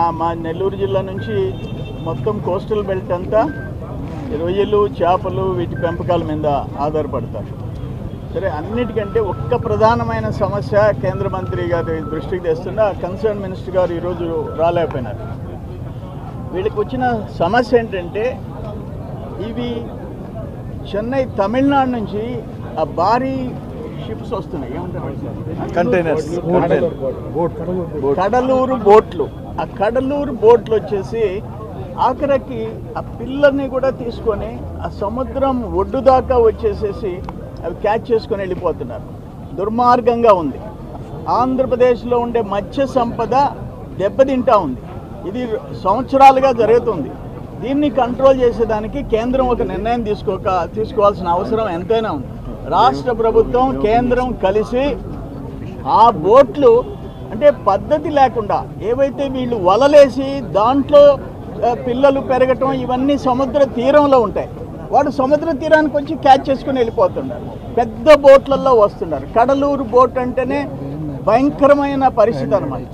మా నెల్లూరు జిల్లా నుంచి మొత్తం కోస్టల్ బెల్ట్ అంతా రొయ్యలు చేపలు వీటి పెంపకాల మీద ఆధారపడతారు. సరే అన్నిటికంటే ఒక్క ప్రధానమైన సమస్య కేంద్ర మంత్రి గారి దృష్టికి తెస్తున్న కన్సర్న్ మినిస్టర్ గారు ఈరోజు రాలేకపోయినారు. వీళ్ళకి వచ్చిన సమస్య ఏంటంటే ఇవి చెన్నై తమిళనాడు నుంచి ఆ భారీ షిప్స్ వస్తున్నాయి. ఏమంటారు? కంటైనర్స్ కడలూరు బోట్లు. ఆ కడలూరు బోట్లు వచ్చేసి ఆఖరికి ఆ పిల్లల్ని కూడా తీసుకొని ఆ సముద్రం ఒడ్డు దాకా వచ్చేసేసి అవి క్యాచ్ చేసుకొని వెళ్ళిపోతున్నారు. దుర్మార్గంగా ఉంది. ఆంధ్రప్రదేశ్లో ఉండే మత్స్య సంపద దెబ్బతింటా ఉంది. ఇది సంవత్సరాలుగా జరుగుతుంది. దీన్ని కంట్రోల్ చేసేదానికి కేంద్రం ఒక నిర్ణయం తీసుకోక తీసుకోవాల్సిన అవసరం ఎంతైనా ఉంది. రాష్ట్ర ప్రభుత్వం కేంద్రం కలిసి ఆ బోట్లు అంటే పద్ధతి లేకుండా ఏవైతే వీళ్ళు వలలేసి దాంట్లో పిల్లలు పెరగటం ఇవన్నీ సముద్ర తీరంలో ఉంటాయి. వాడు సముద్ర తీరానికి వచ్చి క్యాచ్ చేసుకుని వెళ్ళిపోతున్నారు పెద్ద బోట్లలో వస్తున్నారు. కడలూరు బోట్ అంటేనే భయంకరమైన పరిస్థితి అనమాట